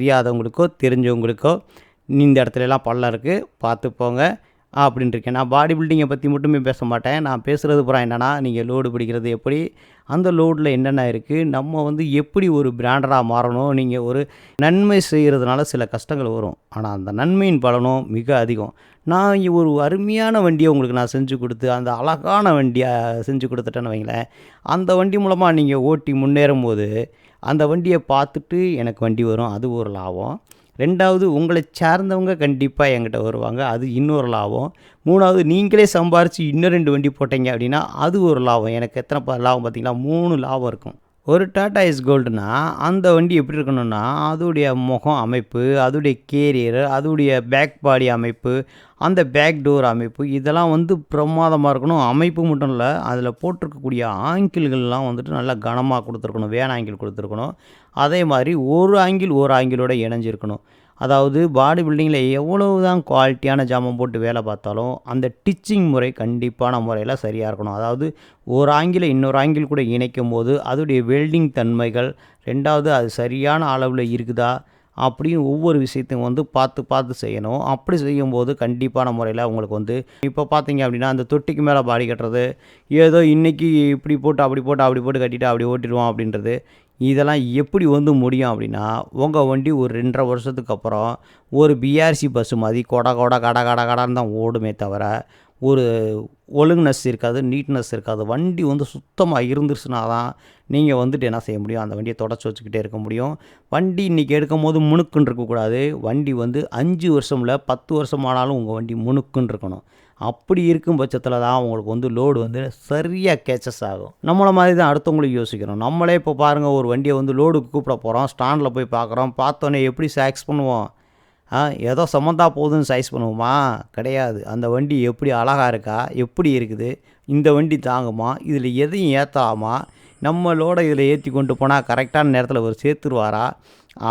தெரியாதவங்களுக்கோ தெரிஞ்சவங்களுக்கோ இந்த இடத்துலலாம் பள்ளம் இருக்குது பார்த்து போங்க அப்படின்ட்டு இருக்கேன். நான் பாடி பில்டிங்கை பற்றி மட்டுமே பேச மாட்டேன். நான் பேசுகிறது பூரா என்னென்னா நீங்கள் லோடு பிடிக்கிறது எப்படி அந்த லோடில் என்னென்ன இருக்குது நம்ம வந்து எப்படி ஒரு பிராண்டராக மாறணும் நீங்கள் ஒரு நன்மை செய்கிறதுனால சில கஷ்டங்கள் வரும். ஆனால் அந்த நன்மையின் பலனும் மிக அதிகம். நான் ஒரு அருமையான வண்டியை உங்களுக்கு நான் செஞ்சு கொடுத்து அந்த அழகான வண்டியை செஞ்சு கொடுத்துட்டேன்னு வைங்களேன் அந்த வண்டி மூலமாக நீங்கள் ஓட்டி முன்னேறும் போது அந்த வண்டியை பார்த்துட்டு எனக்கு வண்டி வரும் அது ஒரு லாபம். ரெண்டாவது உங்களை சார்ந்தவங்க கண்டிப்பாக என்கிட்ட வருவாங்க அது இன்னொரு லாபம். மூணாவது நீங்களே சம்பாரித்து இன்னும் ரெண்டு வண்டி போட்டீங்க அப்படின்னா அது ஒரு லாபம். எனக்கு எத்தனை லாபம் பார்த்தீங்கன்னா மூணு லாபம் இருக்கும். ஒரு டாடா இஸ் கோல்டுனா அந்த வண்டி எப்படி இருக்கணும்னா அதோடைய முகம் அமைப்பு அதோடைய கேரியர் அதோடைய பேக் பாடி அமைப்பு அந்த பேக் டோர் அமைப்பு இதெல்லாம் வந்து பிரமாதமாக இருக்கணும். அமைப்பு மட்டும் இல்லை அதில் போட்டிருக்கக்கூடிய ஆங்கிள்கள்லாம் வந்துட்டு நல்லா கனமாக கொடுத்துருக்கணும் வேன் ஆங்கிள் கொடுத்துருக்கணும். அதே மாதிரி ஒரு ஆங்கிள் ஒரு ஆங்கிளோட இணைஞ்சிருக்கணும். அதாவது பாடி பில்டிங்கில் எவ்வளவு தான் குவாலிட்டியான ஜாமான் போட்டு வேலை பார்த்தாலும் அந்த டிச்சிங் முறை கண்டிப்பான முறையில் சரியாக இருக்கணும். அதாவது ஒரு ஆங்கில இன்னொரு ஆங்கில் கூட இணைக்கும் போது அதோடைய வெல்டிங் தன்மைகள் ரெண்டாவது அது சரியான அளவில் இருக்குதா அப்படின்னு ஒவ்வொரு விஷயத்தையும் வந்து பார்த்து பார்த்து செய்யணும். அப்படி செய்யும்போது கண்டிப்பான முறையில் உங்களுக்கு வந்து இப்போ பார்த்தீங்க அப்படின்னா அந்த தொட்டிக்கு மேலே பாடி கட்டுறது ஏதோ இன்றைக்கி இப்படி போட்டு அப்படி போட்டு அப்படி போட்டு கட்டிட்டு அப்படி ஓட்டிடுவோம் அப்படின்றது இதெல்லாம் எப்படி வந்து முடியும் அப்படின்னா உங்கள் வண்டி ஒரு ரெண்டரை வருஷத்துக்கு அப்புறம் ஒரு பிஆர்சி பஸ்ஸு மாதிரி கொட கொட கட கட கடான்னு தான் ஓடுமே தவிர ஒரு ஒழுங்குனஸ் இருக்காது நீட்னஸ் இருக்காது. வண்டி வந்து சுத்தமாக இருந்துருச்சுனா தான் நீங்கள் வந்துட்டு என்ன செய்ய முடியும்? அந்த வண்டியை தொடச்சி வச்சுக்கிட்டே இருக்க முடியும். வண்டி இன்றைக்கி எடுக்கும் போது முணுக்குன்னு இருக்கக்கூடாது. வண்டி வந்து அஞ்சு வருஷமில் பத்து வருஷம் ஆனாலும் உங்கள் வண்டி முணுக்குன்னு இருக்கணும். அப்படி இருக்கும் பட்சத்தில் தான் அவங்களுக்கு வந்து லோடு வந்து சரியாக கேச்சஸ் ஆகும். நம்மளை மாதிரி தான் அடுத்தவங்களுக்கு யோசிக்கிறோம் நம்மளே இப்போ பாருங்கள் ஒரு வண்டியை வந்து லோடுக்கு கூப்பிட போகிறோம் ஸ்டாண்டில் போய் பார்க்குறோம் பார்த்தோன்னே எப்படி சாக்ஸ் பண்ணுவோம்? ஏதோ சம்மந்தா போகுதுன்னு சைஸ் பண்ணுவோமா? கிடையாது. அந்த வண்டி எப்படி அழகாக இருக்கா? எப்படி இருக்குது? இந்த வண்டி தாங்குமா? இதில் எதையும் ஏற்றலாமா நம்மளோட இதில் ஏற்றி கொண்டு போனால் கரெக்டான நேரத்தில் ஒரு சேர்த்துருவாரா?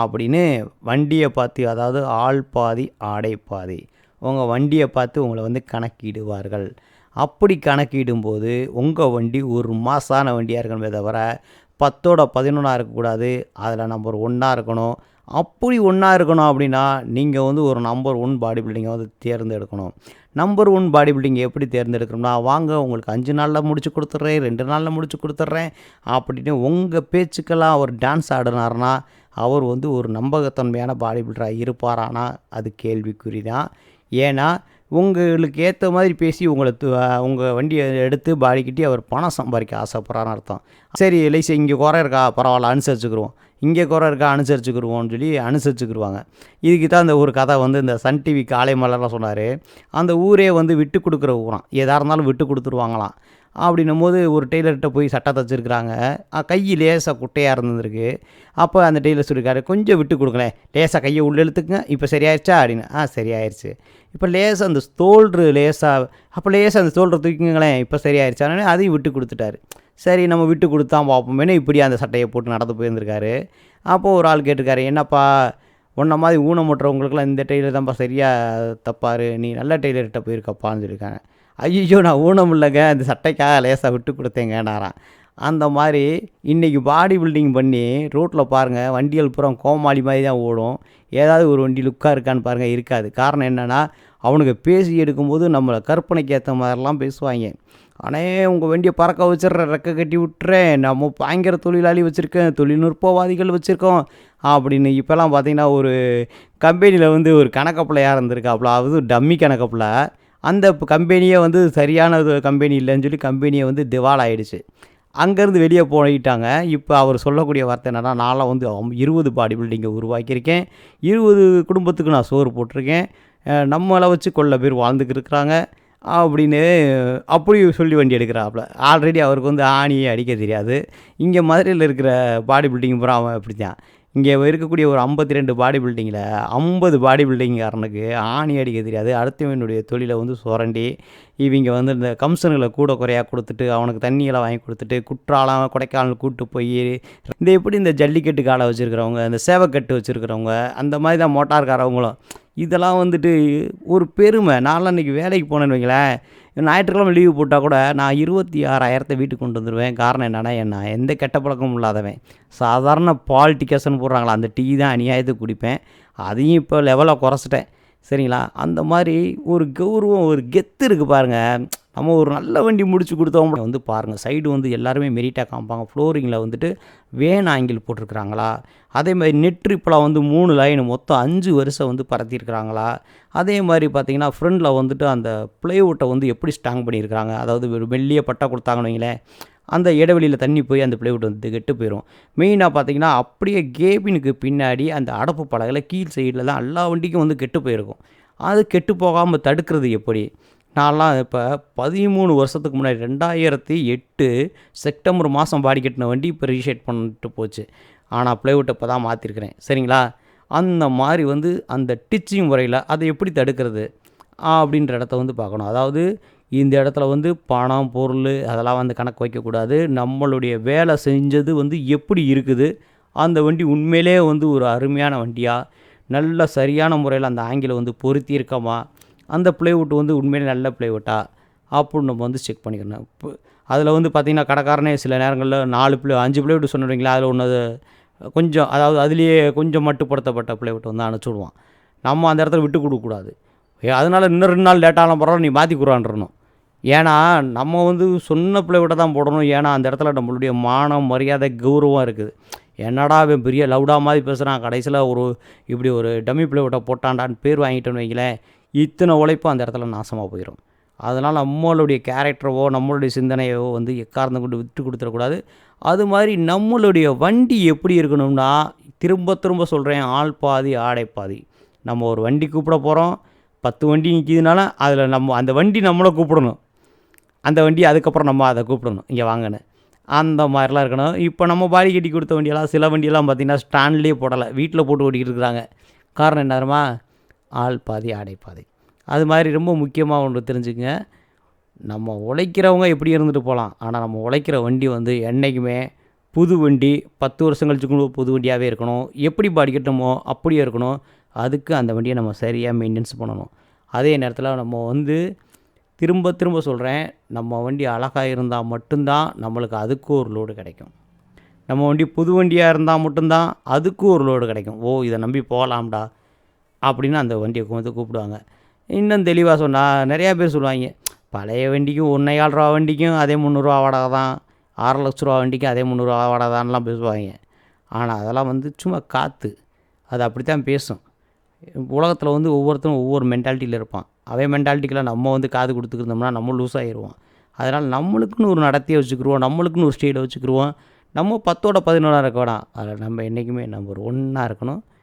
அப்படின்னு வண்டியை பார்த்து அதாவது ஆள் பாதி ஆடை பாதி. உங்கள் வண்டியை பார்த்து உங்களை வந்து கணக்கிடுவார்கள். அப்படி கணக்கிடும்போது உங்கள் வண்டி ஒரு மாசான வண்டியாக இருக்கணுமே தவிர பத்தோட பதினொன்றா இருக்கக்கூடாது அதில் நம்பர் ஒன்றா இருக்கணும். அப்படி ஒன்றா இருக்கணும் அப்படின்னா நீங்கள் வந்து ஒரு நம்பர் ஒன் பாடி பில்டிங்கை வந்து தேர்ந்தெடுக்கணும். நம்பர் ஒன் பாடி பில்டிங் எப்படி தேர்ந்தெடுக்கணும்னா வாங்க உங்களுக்கு அஞ்சு நாளில் முடிச்சு கொடுத்துட்றேன் ரெண்டு நாளில் முடிச்சு கொடுத்துட்றேன் அப்படின்னு உங்கள் பேச்சுக்கெல்லாம் அவர் டான்ஸ் ஆடினார்னா அவர் வந்து ஒரு நம்பகத்தன்மையான பாடி பில்டராக இருப்பாரானா அது கேள்விக்குறி தான். ஏன்னா உங்களுக்கு ஏற்ற மாதிரி பேசி உங்களை உங்கள் வண்டியை எடுத்து பாடிக்கிட்டி அவர் பணம் சம்பாதிக்க ஆசைப்படுறான்னு அர்த்தம். சரி லைஸ் இங்கே குறை இருக்கா? பரவாயில்ல அனுசரிச்சுக்கிருவோம். இங்கே குறை இருக்கா? அனுசரிச்சுக்கிருவோம்னு சொல்லி அனுசரிச்சுக்கிருவாங்க. இதுக்கு தான் இந்த ஒரு கதை வந்து இந்த சன் டிவி காலை மலர்லாம் சொன்னார். அந்த ஊரே வந்து விட்டு கொடுக்குற ஊரான் எதாக இருந்தாலும் விட்டு கொடுத்துருவாங்களாம். அப்படின்னும் போது ஒரு டெய்லர்கிட்ட போய் சட்டை தச்சுருக்குறாங்க. கை லேசாக குட்டையாக இருந்திருக்கு. அப்போ அந்த டெய்லர் சொல்லியிருக்காரு கொஞ்சம் விட்டு கொடுங்களேன். லேசாக கையை உள்ள இழுத்துக்குங்க. இப்போ சரியாயிருச்சா? அப்படின்னு. ஆ சரியாயிருச்சு. இப்போ லேசாக அந்த தோல்று லேசாக அப்போ லேசாக அந்த தோல்றை தூக்கிங்களேன் இப்போ சரியாயிருச்சானே அதையும் விட்டு கொடுத்துட்டாரு. சரி நம்ம விட்டு கொடுத்தா பார்ப்போமேனு இப்படி அந்த சட்டையை போட்டு நடந்து போயிருந்திருக்காரு? அப்போது ஒரு ஆள் கேட்டிருக்காரு என்னப்பா உன்ன மாதிரி ஊனமுட்டுறவங்களுக்குலாம் இந்த டெய்லர் தான்ப்பா சரியாக தப்பாரு. நீ நல்ல டெய்லர்கிட்ட போயிருக்கப்பான்னு சொல்லியிருக்காங்க. ஐயோ நான் ஊனம் இல்லைங்க. அந்த சட்டைக்காக லேசாக விட்டு கொடுத்தேங்கனாரான் அந்த மாதிரி இன்றைக்கி பாடி பில்டிங் பண்ணி ரோட்டில் பாருங்கள் வண்டிகள் புறம் கோமாளி மாதிரி தான் ஓடும். ஏதாவது ஒரு வண்டி லுக்காக இருக்கான்னு பாருங்கள் இருக்காது. காரணம் என்னென்னா அவனுக்கு பேசி எடுக்கும்போது நம்மளை கற்பனைக்கு ஏற்ற மாதிரிலாம் பேசுவாங்க. அண்ணே உங்கள் வண்டியை பறக்க வச்சிடுற ரெக்க கட்டி விட்டுறேன். நம்ம பயங்கர தொழிலாளி வச்சுருக்கேன் தொழில்நுட்பவாதிகள் வச்சுருக்கோம் அப்படின்னு இப்போல்லாம் பார்த்தீங்கன்னா ஒரு கம்பெனியில் வந்து ஒரு கணக்கப்பிள்ளையாக இருந்திருக்காப்புல அது டம்மி கணக்கப்பிள்ள அந்த கம்பெனியே வந்து சரியான கம்பெனி இல்லைன்னு சொல்லி கம்பெனியை வந்து திவால் ஆகிடுச்சு அங்கேருந்து வெளியே போயிட்டாங்க. இப்போ அவர் சொல்லக்கூடிய வார்த்தை என்னன்னா நான்லாம் வந்து இருபது பாடி பில்டிங்கை உருவாக்கியிருக்கேன். இருபது குடும்பத்துக்கு நான் சோறு போட்டிருக்கேன். நம்மளை வச்சு கொள்ள பேர் வாழ்ந்துக்கிருக்கிறாங்க அப்படின்னு அப்படி சொல்லி வண்டி எடுக்கிறாப்புல. ஆல்ரெடி அவருக்கு வந்து ஆணியை அடிக்க தெரியாது. இங்கே மதுரையில் இருக்கிற பாடி பில்டிங் பூரா அவன் அப்படி தான் இங்கே இருக்கக்கூடிய ஒரு ஐம்பத்தி ரெண்டு பாடி பில்டிங்கில் ஐம்பது பாடி பில்டிங்காரனுக்கு ஆணி அடிக்க தெரியாது. அடுத்தவனுடைய தொழிலை வந்து சுரண்டி இவங்க வந்து இந்த கம்சனுகளை கூட குறையாக கொடுத்துட்டு அவனுக்கு தண்ணியெல்லாம் வாங்கி கொடுத்துட்டு குற்றாலம் கொடைக்கானல் கூட்டு போய் இந்த எப்படி இந்த ஜல்லிக்கட்டு காலை வச்சுருக்கிறவங்க இந்த சேவக்கட்டு வச்சுருக்கிறவங்க அந்த மாதிரி தான் மோட்டார்காரவங்களும். இதெல்லாம் வந்துட்டு ஒரு பெருமை. நான்லாம் இன்றைக்கி வேலைக்கு போனேன்னு வைங்களேன். ஞாயிற்றுக்கிழமை லீவு போட்டால் கூட நான் இருபத்தி ஆறாயிரத்தை வீட்டுக்கு கொண்டு வந்துடுவேன் காரணம் என்னென்னா நான் எந்த கெட்ட பழக்கமும் இல்லாதவன். சாதாரண பால் டிக்கெட்ஸ்னு போடுறாங்களா அந்த டீ தான் அநியாயத்துக்கு குடிப்பேன். அதையும் இப்போ லெவலாக குறைச்சிட்டேன். சரிங்களா? அந்த மாதிரி ஒரு கௌரவம் ஒரு கெத்து இருக்குது பாருங்கள் நம்ம ஒரு நல்ல வண்டி முடிச்சு கொடுத்தோம் வந்து பாருங்கள் சைடு வந்து எல்லாருமே மெரிட்டாக காமிப்பாங்க. ஃப்ளோரிங்கில் வந்துட்டு வேன் ஆங்கிள் போட்டிருக்கிறாங்களா? அதே மாதிரி நெட் இப்போலாம் வந்து மூணு லைன் மொத்தம் அஞ்சு வருஷம் வந்து பரத்தியிருக்கிறாங்களா? அதே மாதிரி பார்த்திங்கன்னா ஃப்ரண்டில் வந்துட்டு அந்த ப்ளேவுட்டை வந்து எப்படி ஸ்ட்ராங் பண்ணியிருக்கிறாங்க? அதாவது ஒரு மெல்லிய பட்டா கொடுத்தாங்கன்னு வைங்களேன். அந்த இடைவெளியில் தண்ணி போய் அந்த பிளைவுட் வந்து கெட்டு போயிடும் மெயினாக பார்த்தீங்கன்னா அப்படியே கேபினுக்கு பின்னாடி அந்த அடப்பு பலகையில் கீழ் சைடில் தான் எல்லா வண்டிக்கும் வந்து கெட்டு போயிருக்கும். அது கெட்டு போகாமல் தடுக்கிறது எப்படி? நான்லாம் இப்போ பதிமூணு வருஷத்துக்கு முன்னாடி ரெண்டாயிரத்தி எட்டு செப்டம்பர் மாதம் பாடி கட்டின வண்டி இப்போ ரீஷேட் பண்ணிட்டு போச்சு. ஆனால் ப்ளைவுட்டை இப்போ தான் மாற்றிருக்கிறேன் சரிங்களா? அந்த மாதிரி வந்து அந்த டிச்சிங் முறையில் அதை எப்படி தடுக்கிறது? அப்படின்ற இடத்த வந்து பார்க்கணும். அதாவது இந்த இடத்துல வந்து பணம் பொருள் அதெல்லாம் வந்து கணக்கு வைக்கக்கூடாது. நம்மளுடைய வேலை செஞ்சது வந்து எப்படி இருக்குது? அந்த வண்டி உண்மையிலே வந்து ஒரு அருமையான வண்டியாக நல்ல சரியான முறையில் அந்த ஆங்கில வந்து பொருத்தி இருக்கமா அந்த பிளேவுட் வந்து உண்மையிலே நல்ல பிளேவுட்டா அப்படின்னு நம்ம வந்து செக் பண்ணிக்கணும். இப்போ அதில் வந்து பார்த்திங்கன்னா கடைக்காரனே சில நேரங்களில் நாலு பிளே அஞ்சு பிளேவுட் சொன்னீங்களா அதில் ஒன்று கொஞ்சம் அதாவது அதுலேயே கொஞ்சம் மட்டுப்படுத்தப்பட்ட பிளேவுட் வந்து அனுப்பிச்சி விடுவான் நம்ம அந்த இடத்துல விட்டு கொடுக்கக்கூடாது. அதனால் இன்னும் ரெண்டு நாள் லேட்டாகலாம் பரவாயில்ல நீ மாற்றி கொடுறான்றணும். ஏன்னா நம்ம வந்து சொன்ன ப்ளைவுட்டை தான் போடணும். ஏன்னா அந்த இடத்துல நம்மளுடைய மானம் மரியாதை கௌரவம் இருக்குது. என்னடா அவன் பெரிய லவுடாக மாதிரி பேசுகிறான் கடைசியில் ஒரு இப்படி ஒரு டம்மி ப்ளைவுட்டை போட்டாண்டான்னு பேர் வாங்கிட்டோன்னு வைங்களேன் இத்தனை உழைப்பும் அந்த இடத்துல நாசமாக போயிடும் அதனால் நம்மளுடைய கேரக்டரவோ நம்மளுடைய சிந்தனையோ வந்து எக்காரணம் கொண்டு விட்டு கொடுத்துடக்கூடாது. அது மாதிரி நம்மளுடைய வண்டி எப்படி இருக்கணும்னா திரும்ப திரும்ப சொல்கிறேன் ஆள் பாதி ஆடை பாதி. நம்ம ஒரு வண்டி கூப்பிட போகிறோம் பத்து வண்டி நிற்கிதுனால அதில் நம்ம அந்த வண்டி நம்மளை கூப்பிடணும். அந்த வண்டி அதுக்கப்புறம் நம்ம அதை கூப்பிடணும். இங்கே வாங்கன்னு. அந்த மாதிரிலாம் இருக்கணும். இப்போ நம்ம பாடி கட்டி கொடுத்த வண்டியெல்லாம் சில வண்டியெல்லாம் பார்த்திங்கன்னா ஸ்டாண்ட்லேயே போடலை. வீட்டில் போட்டு ஓட்டிகிட்டு இருக்கிறாங்க. காரணம் என்ன தெரியுமா? ஆள் பாதி ஆடை பாதி. அது மாதிரி ரொம்ப முக்கியமாக ஒன்று தெரிஞ்சுக்கங்க. நம்ம உழைக்கிறவங்க எப்படி இருந்துட்டு போகலாம்? ஆனால் நம்ம உழைக்கிற வண்டி வந்து என்றைக்குமே புது வண்டி பத்து வருஷம் கழிச்சு புது வண்டியாகவே இருக்கணும். எப்படி பாடி அப்படியே இருக்கணும். அதுக்கு அந்த வண்டியை நம்ம சரியாக மெயின்டெனன்ஸ் பண்ணணும். அதே நேரத்தில் நம்ம வந்து திரும்ப திரும்ப சொல்கிறேன் நம்ம வண்டி அழகாக இருந்தால் மட்டும்தான் நம்மளுக்கு அதுக்கு ஒரு லோடு கிடைக்கும். நம்ம வண்டி புது வண்டியாக இருந்தால் மட்டும்தான் அதுக்கு ஒரு லோடு கிடைக்கும். ஓ இதை நம்பி போகலாம்டா அப்படின்னு அந்த வண்டியை வந்து கூப்பிடுவாங்க. இன்னும் தெளிவாக சொன்னால் நிறையா பேர் சொல்லுவாங்க பழைய வண்டிக்கும் ஒன்றே ஏழு ரூபா வண்டிக்கும் அதே முந்நூறுரூவா வாடகை தான் ஆறு லட்ச ரூபா வண்டிக்கும் அதே முந்நூறுரூவா வாடகை தான்லாம் பேசுவாங்க. ஆனால் அதெல்லாம் வந்து சும்மா காற்று அது அப்படி தான் பேசும். உலகத்தில் வந்து ஒவ்வொருத்தரும் ஒவ்வொரு மென்டாலிட்டியில் இருப்பான். அதே மென்டாலிட்டிக்கெலாம் நம்ம வந்து காது கொடுத்துக்கிருந்தோம்னா நம்ம லூஸ் ஆகிடுவோம் அதனால் நம்மளுக்குன்னு ஒரு நடத்தையை வச்சுக்கிருவோம் நம்மளுக்குன்னு ஒரு ஸ்டைலை வச்சுக்கிருவோம். நம்ம பத்தோட பதினொன்றா இருக்க வேணாம் அதில் நம்ம என்றைக்குமே நம்ம ஒரு ஒன்றா இருக்கணும்.